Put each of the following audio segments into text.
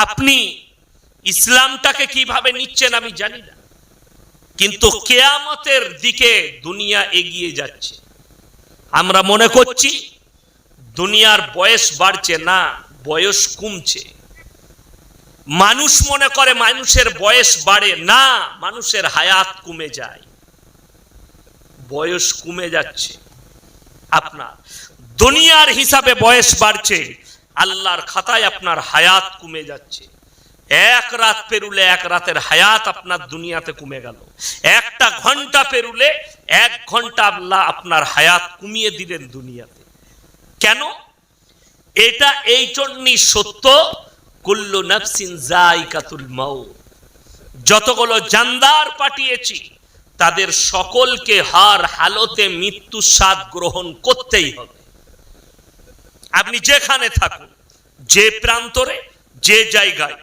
আপনি ইসলামটাকে কীভাবে নিচ্ছেন আমি জানি না। কিন্তু কেয়ামতের দিকে দুনিয়া এগিয়ে যাচ্ছে। আমরা মনে করছি দুনিয়ার বয়স বাড়ছে না, বয়স কমছে। মানুষ মনে করে মানুষের বয়স বাড়ে না, মানুষের হায়াত কমে যায়। বয়স কমে যাচ্ছে। আপনার দুনিয়ার হিসাবে বয়স বাড়ছে আল্লাহর খাতায় আপনার হায়াত কমে যাচ্ছে। এক রাত পেরুলে এক রাতের হায়াত আপনার দুনিয়াতে কমে গেল। একটা ঘণ্টা পেরুলে এক ঘণ্টা আল্লাহ আপনার হায়াত কমিয়ে দিলেন দুনিয়াতে। কেন? এটা এই জন্যই সত্য, কুল্লু নাফসিন জাইকাতুল মাউত। যতগুলো জানদার পাঠিয়েছি, তাদের সকলকে হার হালতে মৃত্যু স্বাদ গ্রহণ করতেই হবে। আপনি যেখানে থাকুন যে প্রান্তরে, যে জায়গায়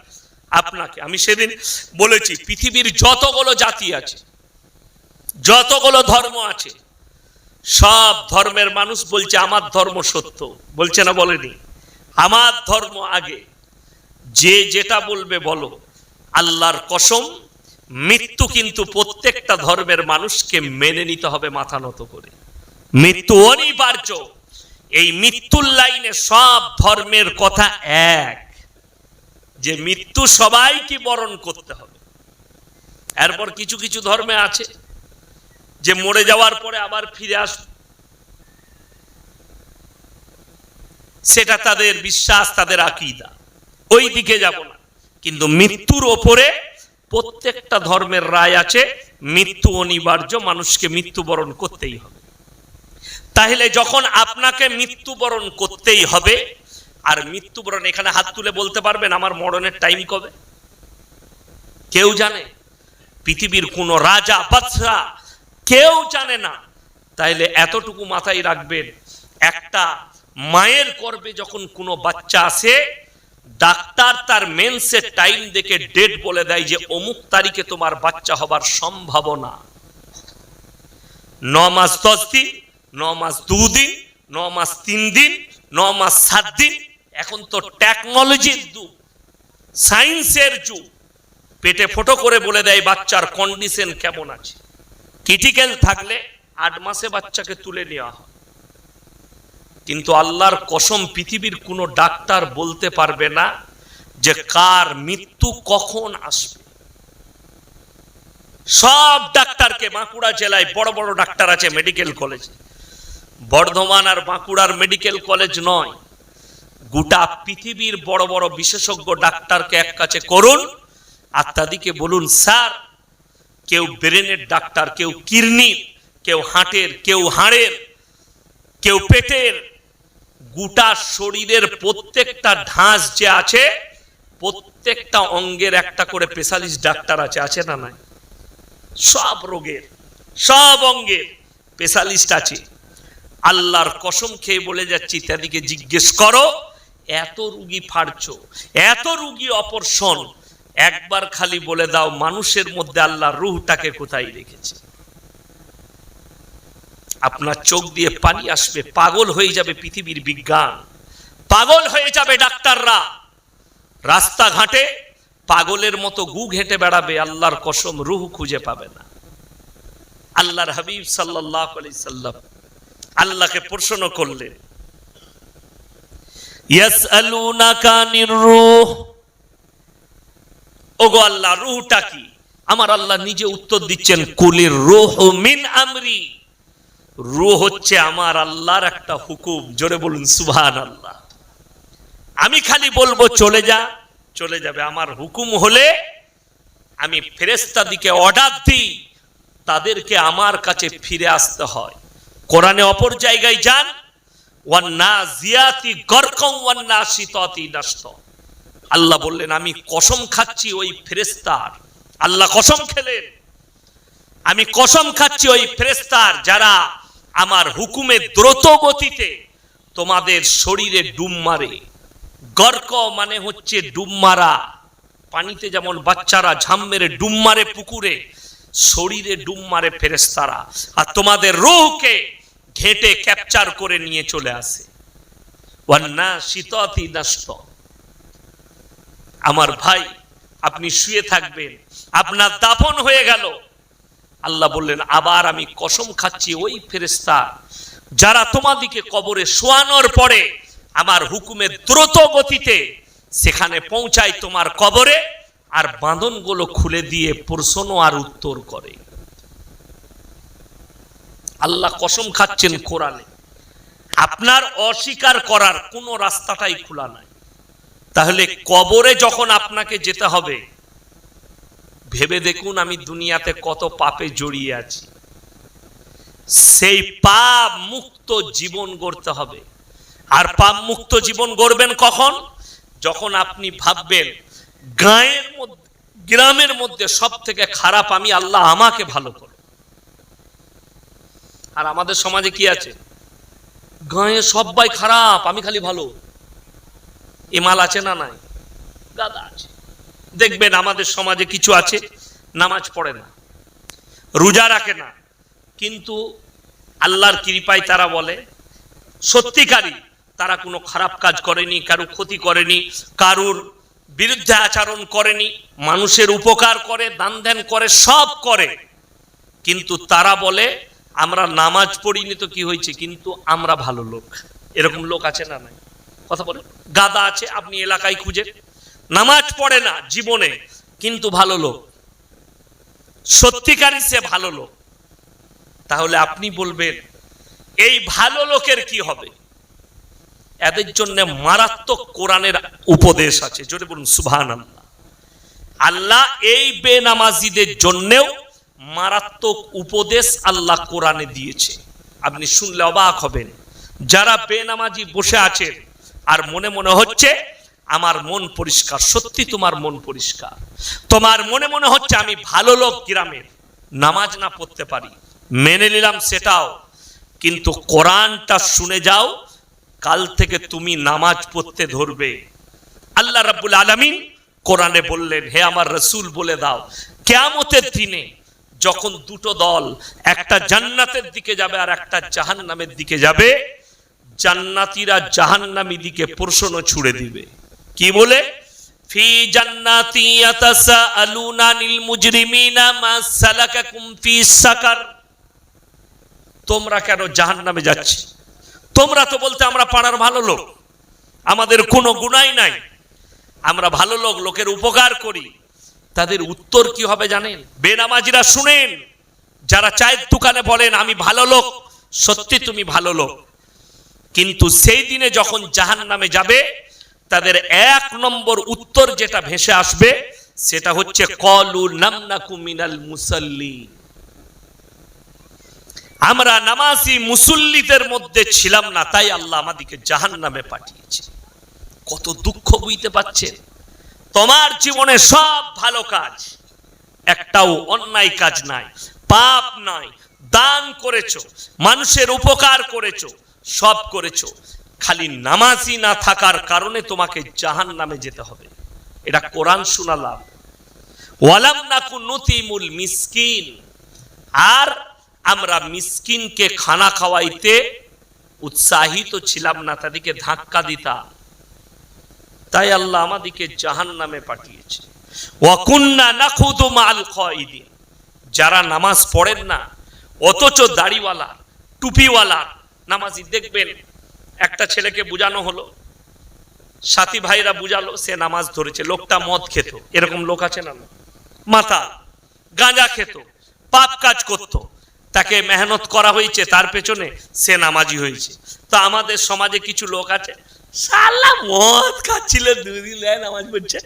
আপনাকে, আমি সেদিন বলেছি, পৃথিবীর যতগুলো জাতি আছে, যতগুলো ধর্ম আছে, সব ধর্মের মানুষ বলছে, আমার ধর্ম সত্য। বলছে না বলেনি? আমার ধর্ম আগে। যে যেটা বলবে বলো। আল্লাহর কসম, মৃত্যু কিন্তু প্রত্যেকটা ধর্মের মানুষকে মেনে নিতে হবে মাথা নত করে। মৃত্যু অনিবার্য। এই মৃত্যুর লাইনে সব ধর্মের কথা এক। যে মৃত্যু সবাইকে বরণ করতে হবে। এরপর কিছু কিছু ধর্মে আছে, যে মরে যাওয়ার পরে আবার ফিরে আসবে। সেটা তাদের বিশ্বাস, তাদের আকিদা। ওই দিকে যাব না। কিন্তু মৃত্যুর ওপরে প্রত্যেকটা ধর্মের রায় আছে, মৃত্যু অনিবার্য, মানুষকে মৃত্যুবরণ করতেই হবে। তাহলে যখন আপনাকে মৃত্যুবরণ করতেই হবে, আর মৃত্যুবরণ এখানে হাত তুলে বলতে পারবেন আমার মরণের টাইম কবে? কেউ জানে? পৃথিবীর কোন রাজা, বাদশাহ কেউ জানে না। তাইলে এতটুকু মাথায় রাখবেন, একটা মায়ের গর্ভে যখন কোনো বাচ্চা আসে, ডাক্তার তার মেন্সের টাইম দেখে ডেট বলে দেয় যে অমুক তারিখে তোমার বাচ্চা হবার সম্ভাবনা। ন মাস দশ দিন ন মাস দুদিন, ন মাস তিন দিন ন মাস সাত দিন এখন তো টেকনোলজির যুগ সায়েন্সের যুগ। পেটে ফটো করে বলে দেয়, বাচ্চার কন্ডিশন কেমন আছে? ক্রিটিক্যাল থাকলে আট মাসে বাচ্চাকে তুলে নেওয়া হয়। কিন্তু আল্লাহর কসম, পৃথিবীর কোনো ডাক্তার বলতে পারবে না যে কার মৃত্যু কখন আসবে। সব ডাক্তারকে বাঁকুড়া জেলায় বড় বড় ডাক্তার আছে মেডিকেল কলেজ বর্ধমান আর বাঁকুড়ার মেডিকেল কলেজ নয়। গোটা পৃথিবীর বড় বড় বিশেষজ্ঞ ডাক্তারকে এক কাছে করুন আর তাদেরকে বলুন, স্যার, কেউ ব্রেনের ডাক্তার, কেউ কিডনির, কেউ হাঁটের কেউ হাড়ের, কেউ পেটের, গোটা শরীরের প্রত্যেকটা ঢাঁস যে আছে, প্রত্যেকটা অঙ্গের একটা করে স্পেশালিস্ট ডাক্তার আছে আছে না নাই? সব রোগের, সব অঙ্গের স্পেশালিস্ট আছে। আল্লাহর কসম খেয়ে বলে যাচ্ছি, তাদেরকে জিজ্ঞেস করো, এত রুগী ফাড়ছ, এত রুগী অপরশন একবার খালি বলে দাও, মানুষের মধ্যে আল্লাহর রুহটাকে কোথায় রেখেছে? আপনার চোখ দিয়ে পানি আসবে, পাগল হয়ে যাবে পৃথিবীর বিজ্ঞান। পাগল হয়ে যাবে ডাক্তাররা। রাস্তাঘাটে পাগলের মতো গু ঘেটে বেড়াবে, আল্লাহর কসম রুহ খুঁজে পাবে না। আল্লাহর হাবিব সাল্লাহ আলি সাল্লাম আল্লাহকে প্রশ্ন করলেন ওগো আল্লাহ, রুহটা কি? আমার আল্লাহ নিজে উত্তর দিচ্ছেন, কুলির রুহ মিন আমরি। রুহ হচ্ছে আমার আল্লাহর একটা হুকুম, জোরে বলুন সুবহান আল্লাহ আমি খালি বলব, চলে যা, চলে যাবে। আমার হুকুম হলে আমি ফেরেস্তা দিকে অর্ডার দিই, তাদেরকে আমার কাছে ফিরে আসতে হয়। কোরআনে অপর জায়গায় যান আল্লাহ বললেন, আমি কসম খাচ্ছি ওই ফেরেস্তার আল্লাহ কসম খেলেন। আমি কসম খাচ্ছি ওই ফেরেস্তার যারা আমার হুকুমে দ্রুত গতিতে তোমাদের শরীরে ডুম মারে। গর্ক মানে হচ্ছে ডুম মারা। পানিতে যেমন বাচ্চারা ঝাম মেরে ডুম মারে পুকুরে, শরীরে ডুম মারে ফেরেস্তারা আর তোমাদের রুহকে ঘেটে ক্যাপচার করে নিয়ে চলে আসে। আমার ভাই, আপনি শুয়ে থাকবেন, আপনার দাফন হয়ে গেল। আল্লাহ বললেন, আবার আমি কসম খাচ্ছি ওই ফেরেস্তা যারা তোমাদিকে কবরে শোয়ানোর পরে আমার হুকুমে দ্রুত গতিতে সেখানে পৌঁছায় তোমার কবরে আর বাঁধনগুলো খুলে দিয়ে প্রশ্ন আর উত্তর করে। আল্লাহ কসম খাচ্ছেন কোরআনে। আপনার অস্বীকার করার কোনো রাস্তাটাই খোলা নাই। তাহলে কবরে যখন আপনাকে যেতে হবে, ভেবে দেখুন আমি দুনিয়াতে কত পাপে জড়িয়ে আছি। সেই পাপ মুক্ত জীবন গড়তে হবে। আর পাপ মুক্ত জীবন গড়বেন কখন? যখন আপনি ভাববেন, গায়ের মধ্যে, গ্রামের মধ্যে সব থেকে খারাপ আমি আল্লাহ আমাকে ভালো করো আর আমাদের সমাজে কি আছে? গায়ে সবাই খারাপ, আমি খালি ভালো। এমাল আছে না নাই? গাদা আছে। দেখবেন আমাদের সমাজে কিছু আছে, নামাজ পড়ে না, রোজা রাখে না। কিন্তু আল্লাহর কৃপায় তারা বলে, সত্যিকারই তারা কোনো খারাপ কাজ করেনি, কারও ক্ষতি করেনি, কারুর বিরুদ্ধে আচরণ করেনি, মানুষের উপকার করে দান ধ্যান করে, সব করে। কিন্তু তারা বলে আমরা নামাজ পড়িনি তো কি হয়েছে? কিন্তু আমরা ভালো লোক। এরকম লোক আছে না নাই? কথা বলে গাদা আছে, আপনি এলাকায় খুঁজে। নামাজ পড়ে না জীবনে, কিন্তু ভালো লোক। সত্যিকারই সে ভালো লোক। তাহলে আপনি বলবেন, এই ভালো লোকের কি হবে? এদের জন্য মারাত্মক কোরআনের উপদেশ আছে। জোরে বলুন সুবহান আল্লাহ আল্লাহ এই বেনামাজিদের জন্যেও মারাত্মক উপদেশ আল্লাহ কোরআনে দিয়েছে। আপনি শুনলে অবাক হবেন। যারা বেনামাজি বসে আছেন আর মনে মনে হচ্ছে, আমার মন পরিষ্কার, সত্যি তোমার মন পরিষ্কার। তোমার মনে মনে হচ্ছে আমি ভালো লোক গ্রামের, নামাজ না পড়তে পারি। মেনে নিলাম সেটাও, কিন্তু কোরআনটা শুনে যাও, কাল থেকে তুমি নামাজ পড়তে ধরবে। আল্লাহ রাব্বুল আলামিন কোরআনে বললেন, হে আমার রসুল বলে দাও, কেয়ামতের দিনে যখন দুটো দল একটা জান্নাতের দিকে যাবে আর একটা জাহান্নামের দিকে যাবে জান্নাতীরা জাহান্নামী দিকে প্রশ্ন ছুড়ে দিবে। কি বলে? ফি জান্নাতি ইয়াতাসাআলুনা নিল মুজরিমিনা মা সালাকাকুম ফি সাকার। তোমরা কেন জাহান্নামে যাচ্ছ? তোমরা তো বলতে আমরা পাড়ার ভালো লোক। আমাদের কোনো গুনাই নাই। আমরা ভালো লোক লোকের উপকার করি। তাদের উত্তর কি হবে জানেন? বেনামাজিরা শুনেন, যারা চায়ের দোকানে বলেন, আমি ভালো লোক, সত্যি তুমি ভালো লোক। কিন্তু সেই দিনে যখন জাহান নামে যাবে, তাদের এক নম্বর উত্তর যেটা ভেসে আসবে, সেটা হচ্ছে, কলু নামনাকু মিনাল মুসল্লি আমরা নামাজি মুসল্লিদের মধ্যে ছিলাম না, তাই আল্লাহ আমাদেরকে জাহান নামে পাঠিয়েছে। কত দুঃখ বুঝতে পারছেন? তোমার জীবনে সব ভালো কাজ। একটাও অন্যায় কাজ নাই, পাপ নাই, দান করেছ, মানুষের উপকার করেছ, সব করেছ। খালি নামাজি না থাকার কারণে তোমাকে জাহান নামে যেতে হবে। এটা কোরআন শোনালাম। ওয়ালাম নাকু নতিমুল মিসকিন। আর আমরা মিসকিনকে খানা খাওয়াইতে উৎসাহিত ছিলাম না, তাদেরকে ধাক্কা দিতাম। তাই আল্লাহ আমাদেরকে জাহান নামে পাঠিয়েছে যারা নামাজ পড়েন না, অথচ দাড়িওয়ালা, টুপিওয়ালা, নামাজি দেখবেন, একটা ছেলেকে বুঝানো হলো। সাথী ভাইরা বুঝালো, সে নামাজ ধরেছে, লোকটা মদ খেত। এরকম লোক আছে না? মাথা, গাঁজা খেত, পাপ কাজ করত। তাকে মেহনত করা হয়েছে, তার পেছনে সে নামাজি হয়েছে। তো আমাদের সমাজে কিছু লোক আছে সালা মদ খাচ্ছিল দুদিন দেয় নামাজ পড়ছে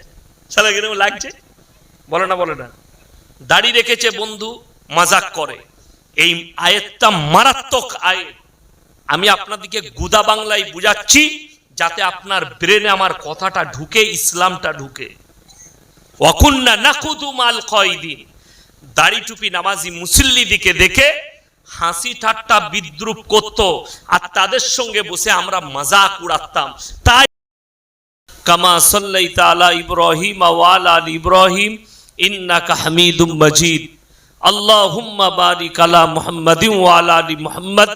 সালা কীরকম লাগছে? বলে না বলে না। দাড়ি রেখেছে বন্ধু, মাজাক করে। এই আয়েতটা মারাত্মক আমি আপনাদেরকে গুদা বাংলায় বুঝাচ্ছি, যাতে আপনার ব্রেনে আমার কথাটা ঢুকে, ইসলামটা ঢুকে। অকুন্না নাকুদু মাল কয়দিন দাড়ি টুপি নামাজি মুসল্লি দিকে দেখে হাসি ঠাট্টা বিদ্রুপ করত, আর তাদের সঙ্গে বসে আমরা মজাক উড়াতাম। তাই কামা সাল্লাইতা আলা ইব্রাহিম ওয়ালা আল ইব্রাহিম, ইন্নাকা হামিদুম মজিদ। আল্লাহুম্মা বারিক আলা মুহাম্মাদিন ওয়া আলা আলি মুহাম্মদ,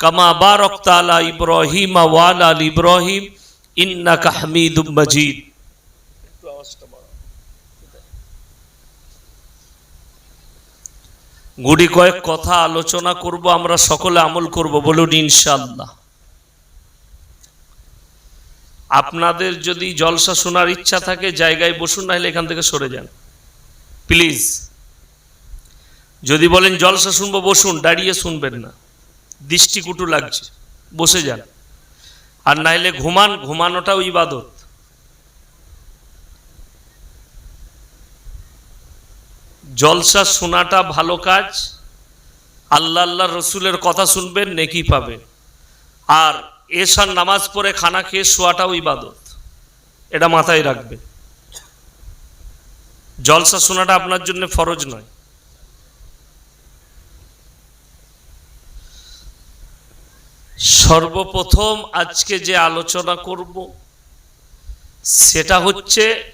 কামা বারাকতা আলা ইব্রাহিম ওয়া আলা ইব্রাহিম, ইন্নাকা হামিদুম মাজিদ। গুড়ি কয়েক কথা আলোচনা করব, আমরা সকলে আমল করব, বলুন ইনশাল্লাহ আপনাদের যদি জলসা শোনার ইচ্ছা থাকে, জায়গায় বসুন, নাহলে এখান থেকে সরে যান। প্লিজ। যদি বলেন জলসা শুনব, বসুন, দাঁড়িয়ে শুনবেন না। দৃষ্টিকুটু লাগছে, বসে যান। আর নাইলে ঘুমান, ঘুমানোটাও ইবাদত। জলসা শোনাটা ভালো কাজ। আল্লাহ আল্লাহ রসুলের কথা শুনবেন, নেকি পাবেন। আর এসার নামাজ পড়ে খানা খেয়ে শোয়াটাও ইবাদত। এটা মাথায় রাখবেন। জলসা শোনাটা আপনার জন্য ফরজ নয়। সর্বপ্রথম আজকে যে আলোচনা করব, সেটা হচ্ছে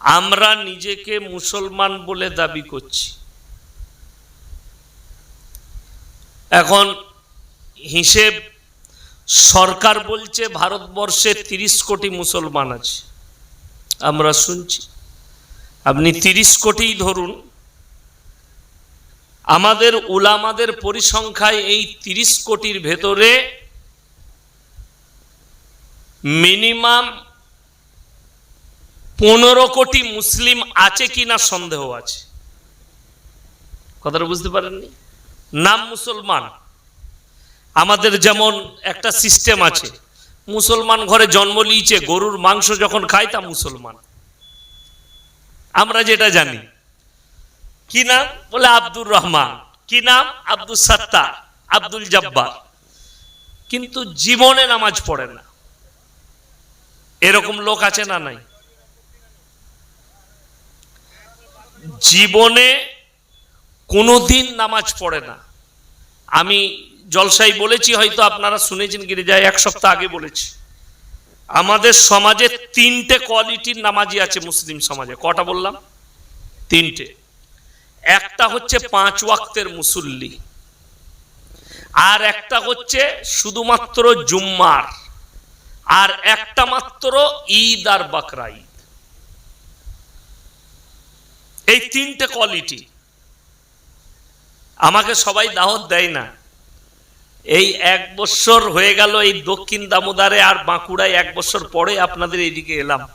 আমরা নিজেকে মুসলমান বলে দাবি করছি। এখন হিসেব, সরকার বলছে ভারতবর্ষে তিরিশ কোটি মুসলমান আছে। আমরা শুনছি। আপনি তিরিশ কোটিই ধরুন। আমাদের উলামাদের পরিসংখ্যায় এই তিরিশ কোটির ভেতরে মিনিমাম পনেরো কোটি মুসলিম আছে কিনা সন্দেহ আছে। কথাটা বুঝতে পারেননি? নাম মুসলমান। আমাদের যেমন একটা সিস্টেম আছে, মুসলমান ঘরে জন্ম নিয়েছে, গরুর মাংস যখন খায় তা মুসলমান। আমরা যেটা জানি, কি নাম? বলে আব্দুর রহমান। কি নাম? আব্দুল সাত্তার, আব্দুল জব্বার। কিন্তু জীবনে নামাজ পড়ে না। এরকম লোক আছে না নাই? জীবনে কোনোদিন নামাজ পড়ে না। আমি জলসাই বলেছি, হয়তো আপনারা শুনেছেন গিরিজায়, এক সপ্তাহ আগে বলেছি। আমাদের সমাজে তিনটে কোয়ালিটির নামাজি আছে মুসলিম সমাজে। কটা বললাম? তিনটে। একটা হচ্ছে পাঁচ ওয়াক্তের মুসল্লি। আর একটা হচ্ছে শুধুমাত্র জুম্মার। আর একটা মাত্র ঈদ আর বাকরা ঈদ এই তিনটে কোয়ালিটি আমাকে সবাই দাওয়াত দেয় না। এই এক বছর হয়ে গেল এই দক্ষিণ দামোদারে আর বাঁকুড়ায় এক বছর পরে আপনাদের এইদিকে এলাম।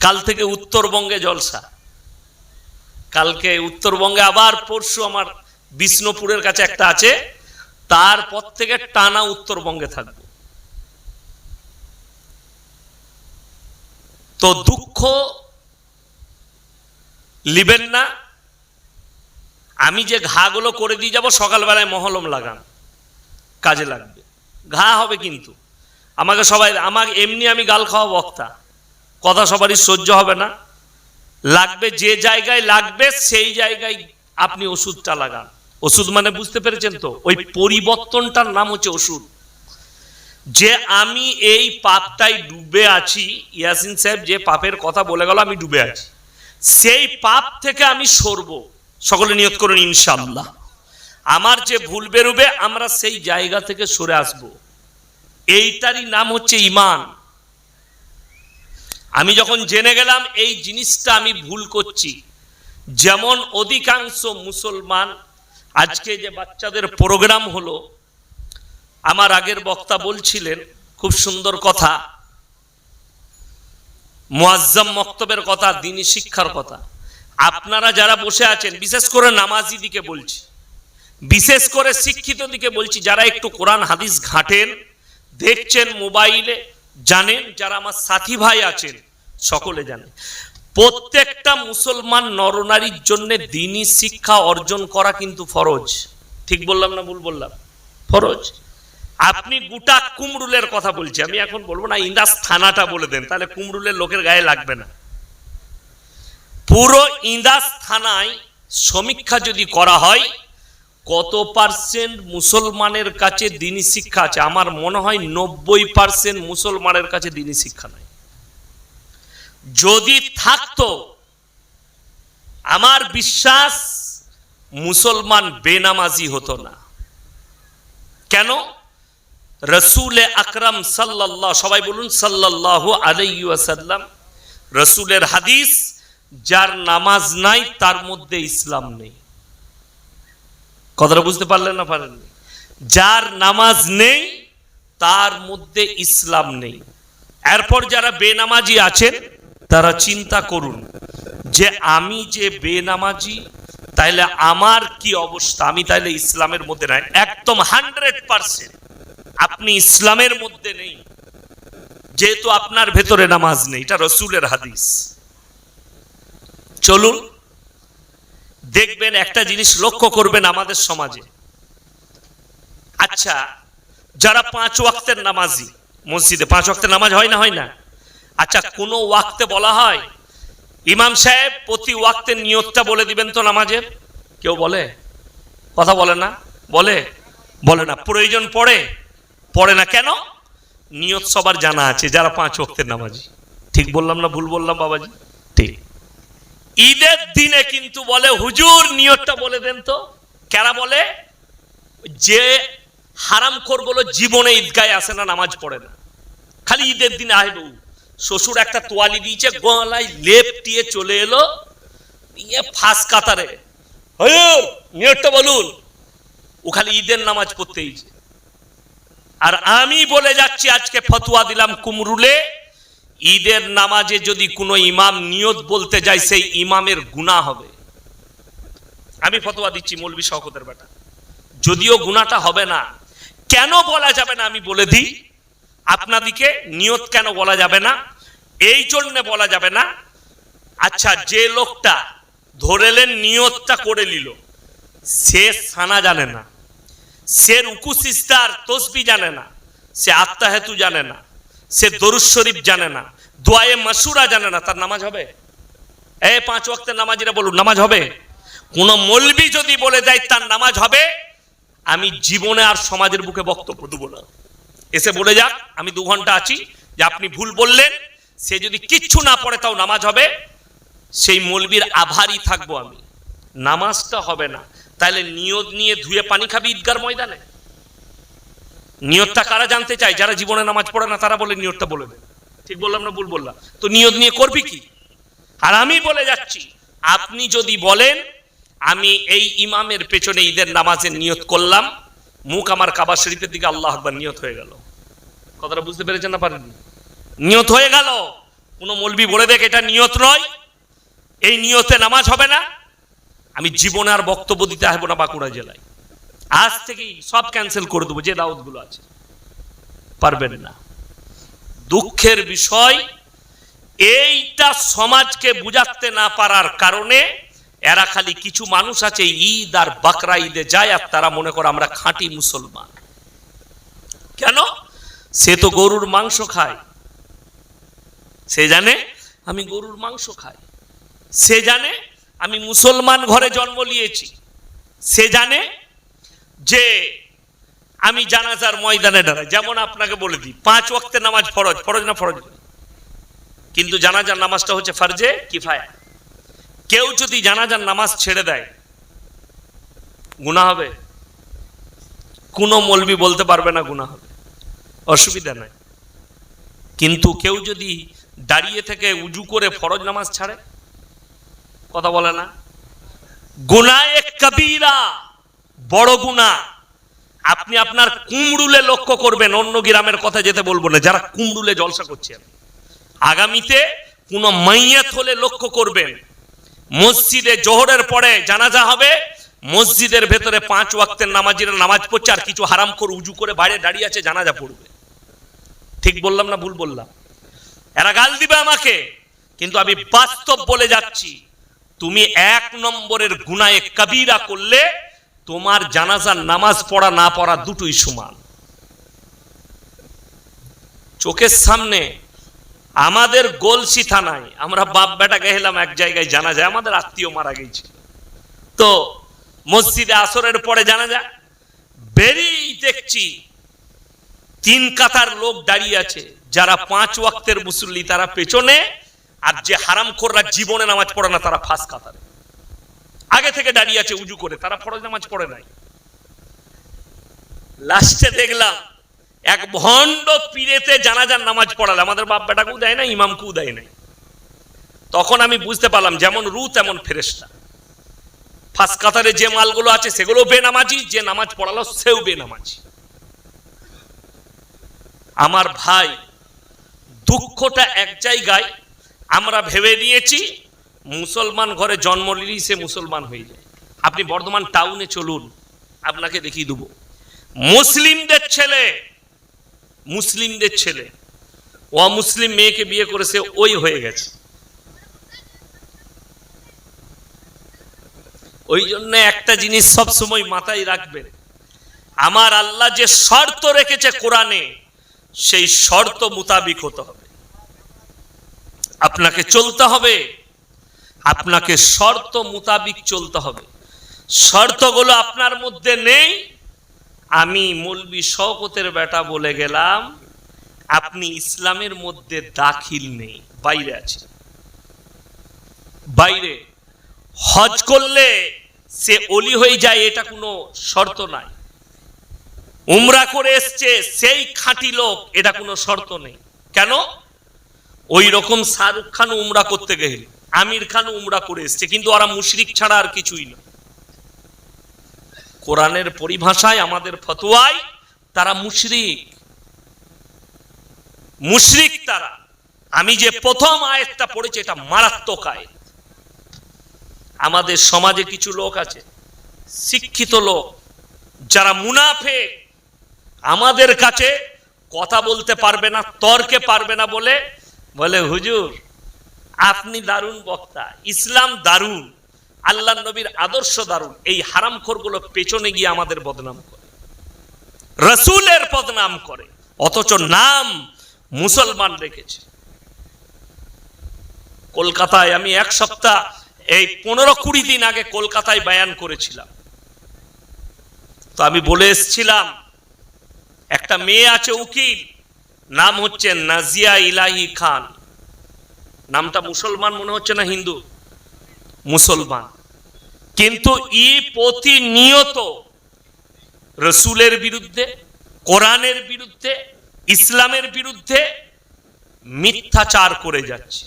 কাল থেকে উত্তরবঙ্গে জলসা। কালকে উত্তরবঙ্গে আবার পরশু আমার বিষ্ণুপুরের কাছে একটা আছে। তারপর থেকে টানা উত্তরবঙ্গে থাকব। তো দুঃখ লিবেন না। আমি যে ঘাগুলো করে দিয়ে যাব, সকালবেলায় মহলম লাগান কাজে লাগবে। ঘা হবে কিন্তু। আমাকে সবাই, আমাকে এমনি আমি গাল খাওয়া বক্তা। কথা সবারই সহ্য হবে না। লাগবে যে জায়গায় লাগবে, সেই জায়গায় আপনি ওষুধটা লাগান। ওষুধ মানে বুঝতে পেরেছেন তো? ওই পরিবর্তনটার নাম হচ্ছে ওষুধ। যে আমি এই পাপটাই ডুবে আছি, ইয়াসিন সাহেব যে পাপের কথা বলে গেল, আমি ডুবে আছি। সেই পাপ থেকে আমি সরব। সকলে নিয়ত করুন ইনশাল্লাহ আমার যে ভুল বেরোবে, আমরা সেই জায়গা থেকে সরে আসব। এইটারই নাম হচ্ছে ইমান আমি যখন জেনে গেলাম, এই জিনিসটা আমি ভুল করছি। যেমন অধিকাংশ মুসলমান, আজকে যে বাচ্চাদের প্রোগ্রাম হলো আমার আগের বক্তা বলছিলেন, খুব সুন্দর কথা। মুয়াজ্জাম মক্তবের কথা, দিনী শিক্ষার কথা। আপনারা যারা বসে আছেন, বিশেষ করে নামাজি দিকে বলছি, বিশেষ করে শিক্ষিত দিকে বলছি, যারা একটু কোরআন, হাদিস ঘাটেন, দেখছেন মোবাইলে, জানেন, যারা আমার সাথী ভাই আছেন, সকলে জানেন প্রত্যেকটা মুসলমান নরনারীর জন্য দিনী শিক্ষা অর্জন করা কিন্তু ফরজ। ঠিক বললাম না ভুল বললাম? ফরজ। আপনি গোটা কুমরুলের কথা বলছি। আমি এখন বলব না, ইন্দাস থানাটা বলে দেন, তাহলে কুমরুলের লোকের গায়ে লাগবে না। পুরো ইন্দাস থানায় সমীক্ষা যদি করা হয়, কত পার্সেন্ট মুসলমানের কাছে দিনী শিক্ষা আছে? আমার মনে হয় নব্বই পার্সেন্ট মুসলমানের কাছে দিনী শিক্ষা নাই। যদি থাকতো, আমার বিশ্বাস মুসলমান বেনামাজি হতো না। কেন? রসুল আকরাম সাল্লাল্লাহ, সবাই বলুন সাল্লাল্লাহু আলাইহি ওয়াসাল্লাম, রসুলের হাদিস, যার নামাজ নাই, তার মধ্যে ইসলাম নেই। কথাটা বুঝতে পারলেন না পারেন যার নামাজ নেই, তার মধ্যে ইসলাম নেই। এরপর যারা বেনামাজি আছেন, তারা চিন্তা করুন, যে আমি যে বেনামাজি, তাইলে আমার কি অবস্থা? আমি তাইলে ইসলামের মধ্যে নাই। একদম হান্ড্রেড পার্সেন্ট। আপনি ইসলামের মধ্যে নেই। যেহেতু আপনার ভেতরে নামাজ নেই, এটা রসুলের হাদিস। চলুন, দেখবেন একটা জিনিস লক্ষ্য করবেন আমাদের সমাজে। আচ্ছা যারা পাঁচ ওয়াক্তের নামাজি, মসজিদে পাঁচ ওয়াক্তের নামাজ হয় না হয় না? আচ্ছা কোনো ওয়াক্তে বলা হয়, ইমাম সাহেব প্রতি ওয়াক্তের নিয়তটা বলে দিবেন তো নামাজের কেউ বলে? কথা বলে না? বলে? বলে না, প্রয়োজন পড়ে। পড়ে না কেন? নিয়ত সবার জানা আছে, যারা পাঁচ ওয়াক্তের নামাজি। ঠিক বললাম না ভুল বললাম, বাবাজি? ঠিক। ঈদের দিনে কিন্তু বলে, হুজুর, নিয়তটা বলে দেন তো। কেরা বলে? যে হারাম করগুলো জীবনে ঈদগায় আসে না, নামাজ পড়ে না। খালি ঈদের দিনে আইবু শ্বশুর একটা তোয়ালি দিয়েছে, গলায় লেপ দিয়ে চলে এলো, নিয়ে ফাঁস কাতারে। হুজুর, নিয়তটা বলুন। ও খালি ঈদের নামাজ পড়তেইছে আর আমি বলে যাচ্ছি, আজকে ফতুয়া দিলাম কুমরুলে। ঈদের নামাজে যদি কোনো ইমাম নিয়ত বলতে যায়, সেই ইমামের গুনাহ হবে। আমি ফতোয়া দিচ্ছি মৌলবী শওকতের বেটা। যদিও গুনাহটা হবে না, কেন বলা যাবে না আমি বলে দিই। আপনাদিকে নিয়ত কেন বলা যাবে না, এই জন্য বলা যাবে না। আচ্ছা যে লোকটা ধরেলেন নিয়তটা করে নিল, সে সানা জানে না। সে রুকু সিস্তার তসবি জানে না, সে আত্মাহেতু জানে না, সে দরুদ শরীফ জানে না, দোয়ায়ে মাসুরা জানে না, তার নামাজ হবে? এ, পাঁচ ওয়াক্তের নামাজিরা বলুন, নামাজ হবে? কোন মলবি যদি বলে দেয়, তার নামাজ হবে? আমি জীবনে আর সমাজের বুকে বক্তব্য দেবো না। এসে বলে যাক, আমি দু ঘণ্টা আছি, যে আপনি ভুল বললেন, সে যদি কিচ্ছু না পড়ে, তাও নামাজ হবে? সেই মলবির আভারই থাকব আমি। নামাজটা হবে না। তাহলে নিয়ত নিয়ে ধুয়ে পানি খাবি ঈদগার ময়দানে? নিয়তটা কারা জানতে চায়? যারা জীবনে নামাজ পড়ে না, তারা বলে নিয়তটা বলে দেবে ঠিক বললাম না ভুল বললাম? তো নিয়ত নিয়ে করবি কি? আর আমি বলে যাচ্ছি, আপনি যদি বলেন, আমি এই ইমামের পেছনে ঈদের নামাজের নিয়ত করলাম, মুখ আমার কাবা শরীফের দিকে আল্লাহ আকবার নিয়ত হয়ে গেল। কথাটা বুঝতে পেরেছেন না পারেননি? নিয়ত হয়ে গেল। কোনো মলবি বলে দেখ, এটা নিয়ত নয়। এই নিয়তে নামাজ হবে না। আমি জীবনে আর বক্তব্য দিতে আসব না বাঁকুড়া জেলায়। আজ থেকেই সব ক্যান্সেল করে দেবো, যে দাউদগুলো আছে। পারবেন না। দুঃখের বিষয়, এইটা সমাজকে বুঝাতে না পারার কারণে এরা খালি কিছু মানুষ আছে ঈদ আর বাকরা ঈদে যায়, আর তারা মনে করে আমরা খাঁটি মুসলমান। কেন? সে তো গরুর মাংস খায়। সে জানে? আমি গরুর মাংস খাই। সে জানে আমি মুসলমান ঘরে জন্ম নিয়েছি। সে জানে যে আমি জানাজার ময়দানে দাঁড়াই। যেমন আপনাকে বলে দিই, পাঁচ ওয়াক্তের নামাজ ফরজ ফরজ না ফরজ? কিন্তু জানাজার নামাজটা হচ্ছে ফারজে কিফায়া। কেউ যদি জানাজার নামাজ ছেড়ে দেয় গুণা হবে? কোনো মলবি বলতে পারবে না গুণা হবে। অসুবিধা নাই। কিন্তু কেউ যদি দাঁড়িয়ে থেকে উজু করে ফরজ নামাজ ছাড়ে কথা বলে না। গুনায় কবিরা, বড় গুণা। আপনি আপনার কুমড়ুলে লক্ষ্য করবেন, অন্য গ্রামের কথা যেতে বলব না, যারা কুমড়ুলে জলসা করছেন আগামীতে কোনো মাইয়াত হলে লক্ষ্য করবেন, মসজিদে জোহরের পরে জানাজা হবে, মসজিদের ভেতরে পাঁচ ওয়াক্তের নামাজিরা নামাজ পড়ছে, আর কিছু হারাম করে উজু করে বাইরে দাঁড়িয়ে আছে, জানাজা পড়বে। ঠিক বললাম না ভুল বললাম? এরা গাল দিবে আমাকে, কিন্তু আমি বাস্তব বলে যাচ্ছি। তুমি এক নম্বরের গুনায়ে কবিরা করলে তোমার জানাজার নামাজ পড়া না পড়া দুটোই সমান। চোখের সামনে আমাদের গোলসি থানায় আমরা বাপ বেটা গেলাম এক জায়গায় জানা যায়, আমাদের আত্মীয় মারা গেছিল তো মসজিদে আসরের পরে জানা যায়, বেরিয়েই দেখছি তিন কাতার লোক দাঁড়িয়ে আছে, যারা পাঁচ ওয়াক্তের মুসল্লি, তারা পেছনে আর যে হারাম খোররা জীবনে নামাজ পড়ে না, তারা ফাঁস কাতারে। আগে থেকে দাঁড়িয়ে আছে উজু করে, তারা ফরজ নামাজ পড়ে নাই। লাস্টে দেখলাম, এক ভণ্ড পীরেতে জানাজার নামাজ পড়ালে, আমাদের বাপ বেটাকেও দেয় না ইমামকেও দেয় নাই। তখন আমি বুঝতে পারলাম, যেমন রু তেমন ফেরেস্তা ফার্স্ট কাতারে যে মালগুলো আছে সেগুলো বেনামাজি, যে নামাজ পড়ালো, সেও বেনামাজি। আমার ভাই, দুঃখটা এক জায়গায় আমরা ভেবে নিয়েছি মুসলমান ঘরে জন্ম নিলেই সে মুসলমান হয়ে যায়। আপনি বর্ধমান টাউনে চলুন, আপনাকে দেখিয়ে দেবো। মুসলিমদের ছেলে মুসলিমদের ছেলে, অমুসলিম মেয়েকে বিয়ে করেছে ওই হয়ে গেছে। ওই জন্য একটা জিনিস সব সময় মাথায় রাখবেন, আমার আল্লাহ যে শর্ত রেখেছে কোরআনে, সেই শর্ত মোতাবিক হতে হবে। আপনাকে চলতে হবে। আপনাকে শর্ত মোতাবিক চলতে হবে। শর্তগুলো আপনার মধ্যে নেই। আমি মৌলবি শওকতের বেটা বলে গেলাম, আপনি ইসলামের মধ্যে দাখিল নেই, বাইরে আছে। বাইরে। হজ করলে সে অলি হয়ে যায়, এটা কোনো শর্ত নাই। উমরা করে এসছে, সেই খাঁটি লোক, এটা কোনো শর্ত নেই। কেন? ওই রকম শাহরুখ খান উমরা করতে গেল, আমির খান উমরা করে এসছে, কিন্তু ওরা মুশরিক ছাড়া আর কিছুই না। কোরআনের পরিভাষায় আমাদের ফতোয়ায় তারা মুশরিক। মুশরিক তারা। আমি যে প্রথম আয়াতটা পড়েছি, এটা মারাত্মক আয়াত। আমাদের সমাজে কিছু লোক আছে, শিক্ষিত লোক, যারা মুনাফে আমাদের কাছে কথা বলতে পারবে না, তর্কে পারবে না বলে বলে, হুজুর, আপনি দারুণ বক্তা, ইসলাম দারুণ, আল্লাহ নবীর আদর্শ দারুণ, এই হারামখোরগুলো পেছনে গিয়ে আমাদের বদনাম করে, রসুলের বদনাম করে, অথচ নাম মুসলমান রেখেছে। কলকাতায় আমি এক সপ্তাহ, এই পনেরো কুড়ি দিন আগে কলকাতায় বায়ান করেছিলাম। তো আমি বলে এসছিলাম, একটা মেয়ে আছে উকিল নাম হচ্ছে নাজিয়া ইলাহি খান। নামটা মুসলমান মনে হচ্ছে না হিন্দু? মুসলমান। কিন্তু ই প্রতিনিয়ত রসুলের বিরুদ্ধে, কোরআনের বিরুদ্ধে, ইসলামের বিরুদ্ধে মিথ্যাচার করে যাচ্ছে।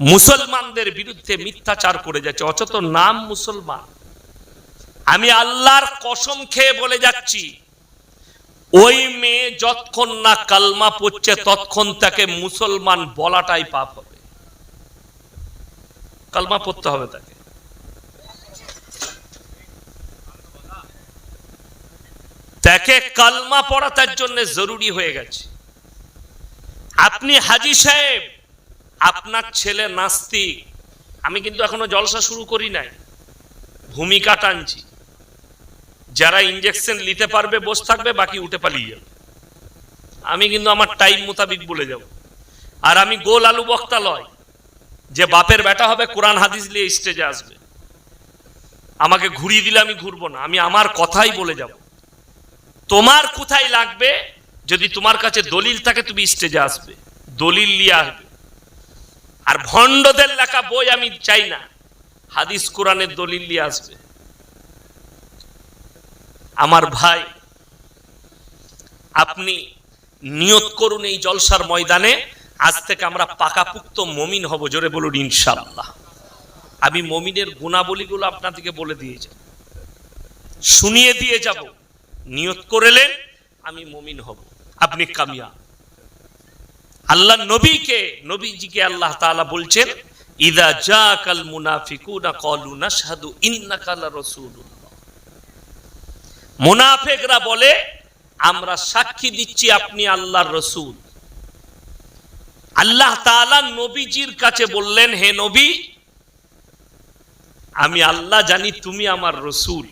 মুসলমানদের বিরুদ্ধে মিথ্যাচার করে যাচ্ছে অচত নাম মুসলমান। আমি আল্লাহর কসম খেয়ে বলে যাচ্ছি ওই মেয়ে যতক্ষণ না কালমা পড়ছে, ততক্ষণ তাকে মুসলমান বলাটাই পাপ হবে। কালমা পড়তে হবে তাকে। তাকে কালমা পড়া তার জন্য জরুরি হয়ে গেছে। আপনি হাজি সাহেব, আপনার ছেলে নাস্তিক। আমি কিন্তু এখনও জলসা শুরু করি নাই। ভূমিকা টানছি। যারা ইঞ্জেকশন নিতে পারবে, বসে থাকবে, বাকি উঠে পালিয়ে যাবে। আমি কিন্তু আমার টাইম মোতাবিক বলে যাব। আর আমি গোল আলু বক্তা লয়, যে বাপের বেটা হবে, কোরআন হাদিস নিয়ে স্টেজে আসবে। আমাকে ঘুরিয়ে দিলে আমি ঘুরবো না, আমি আমার কথাই বলে যাব। তোমার কোথায় লাগবে? যদি তোমার কাছে দলিল থাকে, তুমি স্টেজে আসবে। দলিল নিয়ে আসবে। আর ভণ্ডদের লেখা বই আমি চাই না। হাদিস কোরআনের দলিল নিয়ে আসবে। আমার ভাই, আপনি নিয়ত করুন এই জলসার ময়দানে, আজ থেকে আমরা পাকাপুক্ত মমিন হব, জোরে বলুন ইনশাআল্লাহ। আমি মমিনের গুণাবলীগুলো আপনাদেরকে বলে দিয়ে যাব। শুনিয়ে দিয়ে যাব। নিয়ত করেলেন, আমি মমিন হব। আপনি কামিয়া আল্লাহ নবীকে, নবীজিকে আল্লাহ তাআলা বলছেন, ইদা জাকাল মুনাফিকুনা ক্বালু নাশহাদু ইন্নাকা লারাসূলুল্লাহ মুনাফিকরা বলে, আমরা সাক্ষী দিচ্ছি আপনি আল্লাহর রসুল। আল্লাহ তাআলা নবীজির কাছে বললেন, হে নবী, আমি আল্লাহ জানি তুমি আমার রসুল।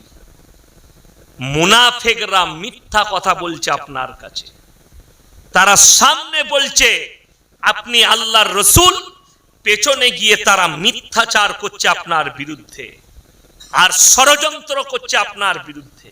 মুনাফেকরা মিথ্যা কথা বলছে আপনার কাছে। তারা সামনে বলছে, আপনি আল্লাহর রসুল, পেছনে গিয়ে তারা মিথ্যাচার করছে আপনার বিরুদ্ধে, আর ষড়যন্ত্র করছে আপনার বিরুদ্ধে।